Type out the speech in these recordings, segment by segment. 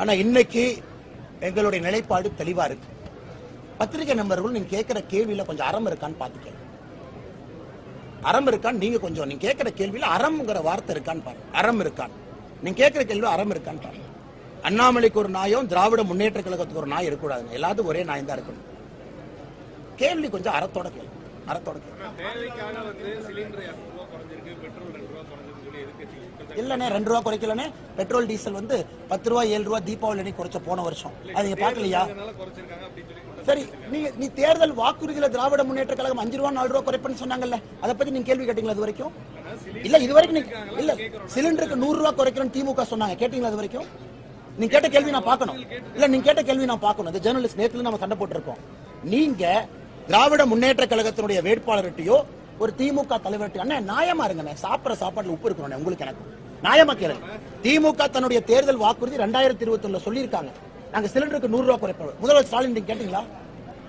ஆனா இன்னைக்கு எங்களுடைய நிலைப்பாடு தெளிவா இருக்கு. பத்திரிகை நண்பர்கள் நீங்க கேட்கிற கேள்வியில கொஞ்சம் அறம் இருக்கான்னு பாத்துக்க அறம் இருக்கான்னு நீங்க கொஞ்சம் நீங்க கேட்கிற கேள்வியில அறம்ங்கிற வார்த்தை இருக்கான்னு பாருங்க. அறம் இருக்கான் நீங்க கேட்கிற கேள்வி அறம் இருக்கான்னு பாருங்க. அண்ணாமலைக்கு ஒரு நாயும் திராவிட முன்னேற்ற கழகத்துக்கு ஒரு நாய் இருக்கக்கூடாதுங்க. எல்லாத்துக்கும் ஒரே நாய் தான் இருக்கணும். கேள்வி கொஞ்சம் அறத்தோட கேள்வி அறத்தோட இல்லண்ணே ரெண்டு ரூபா குறைக்கலண்ணே. பெட்ரோல் டீசல் வந்து பத்து ரூபா ஏழு ரூபா தீபாவளி அன்னைக்கு குறைச்ச போன வருஷம். அது நீங்க குற்றம் சரி நீங்க நீ தேர்தல் வாக்குறுதியில திராவிட முன்னேற்ற கழகம் அஞ்சு ரூபா நாலு ரூபா குறைப்பேன்னு சொன்னாங்கல்ல. அதை பத்தி நீங்க கேள்வி கேட்டீங்களா இது வரைக்கும்? இல்ல இது வரைக்கும் இல்ல சிலிண்டருக்கு நூறு ரூபா குறைக்கிறோம் திமுக சொன்னாங்க. கேட்டீங்களா இது வரைக்கும்? நீங்க கேட்ட கேள்வி நான் பார்க்கணும். இல்ல நீங்க கேட்ட கேள்வி நான் பார்க்கணும். இந்த ஜேர்னலிஸ்ட் நேத்துல நம்ம சண்டை போட்டிருக்கோம். நீங்க திராவிட முன்னேற்ற கழகத்தினுடைய வேட்பாளர்கிட்டயோ ஒரு திமுக தலைவர்கிட்ட அண்ணே நியாயமா இருங்கண்ணே சாப்பிடுற சாப்பாடுல உப்பு இருக்கணும் உங்களுக்கு எனக்கு. நியாயமா கேளுங்க. திமுக தன்னுடைய தேர்தல் வாக்குறுதி ரெண்டாயிரத்தி இருபத்தி ஒண்ணுல சொல்லியிருக்காங்க. நாங்க சிலிண்டருக்கு நூறு ரூபாய் குறைப்போம். முதல்வர் ஸ்டாலின் நீங்க கேட்டீங்களா?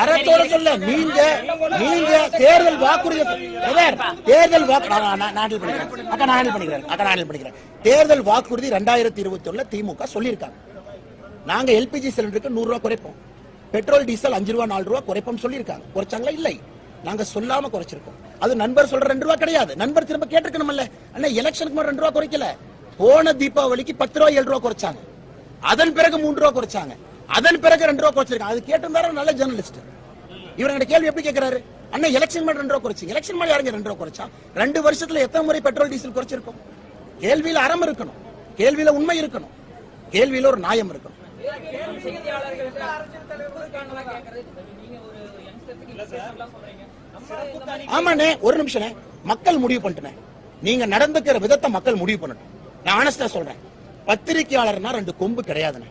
அறத்தோட சொல்ல நீங்க நீங்க தேர்தல் வாக்குறுதி தேர்தல் வாக்கு நான் பண்ணிக்கிறேன். அக்கா நான் பண்ணிக்கிறேன். அக்கா நான் பண்ணிக்கிறேன். தேர்தல் வாக்குறுதி ரெண்டாயிரத்தி இருபத்தி ஒண்ணுல திமுக சொல்லியிருக்காங்க. நாங்க எல்பிஜி சிலிண்டருக்கு நூறு ரூபாய் குறைப்போம். பெட்ரோல் டீசல் அஞ்சு ரூபா நாலு ரூபா குறைப்போம் சொல்லியிருக்காங்க. குறைச்சாங்களா? இல்லை. நாங்க சொல்லாம குறைச்சிருக்கோம். அது நண்பர் சொல்ற ரெண்டு ரூபா கிடையாது. நண்பர் திரும்ப கேட்டிருக்கணும்ல. அண்ணா எலெக்ஷனுக்கு மட்டும் ரெண்டு ரூபா குறைக்கல. போன தீபாவளிக்கு பத்து ரூபா ஏழு ரூபா குறைச்சாங்க. அதன் பிறகு மூன்று ரூபா குறைச்சாங்க. அதன் பிறகு ரெண்டு ரூபா குறைச்சிருக்காங்க. அது கேட்டிருந்தாரு நல்ல ஜெர்னலிஸ்ட் இவர்கிட்ட கேள்வி எப்படி கேட்கிறாரு அண்ணன் எலெக்ஷன் மேல ரெண்டு ரூபா குறைச்சிங்க எலெக்ஷன் மேல யாருங்க ரெண்டு ரூபா குறைச்சா? ரெண்டு வருஷத்துல எத்தனை முறை பெட்ரோல் டீசல் குறைச்சிருக்கோம்? கேள்வியில அறம் இருக்கணும். கேள்வியில உண்மை இருக்கணும். கேள்வியில ஒரு நியாயம் இருக்கணும். ஆமாண்ணே ஒரு நிமிஷம் மக்கள் முடிவு பண்ணிட்டேன் நீங்க நடந்துக்கிற விதத்தை மக்கள் முடிவு பண்ணட்டும். நான் ஆனஸ்டா சொல்றேன். பத்திரிகையாளர்னா ரெண்டு கொம்பு கிடையாதுண்ணே.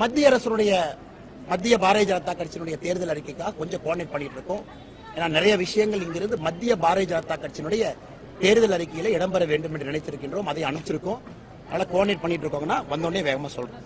மத்திய அரசுடைய மத்திய பாரதிய ஜனதா கட்சியினுடைய தேர்தல் அறிக்கைக்காக கொஞ்சம் கோஆர்டினேட் பண்ணிட்டு இருக்கோம் ஏன்னா நிறைய விஷயங்கள் இங்கிருந்து மத்திய பாரதிய ஜனதா கட்சியினுடைய தேர்தல் அறிக்கையில இடம்பெற வேண்டும் என்று நினைத்திருக்கின்றோம். அதை அனுப்பிச்சிருக்கோம். அதனால கோஆர்டினேட் பண்ணிட்டு இருக்கோங்கன்னா வந்தோடனே வேகமா சொல்றோம்.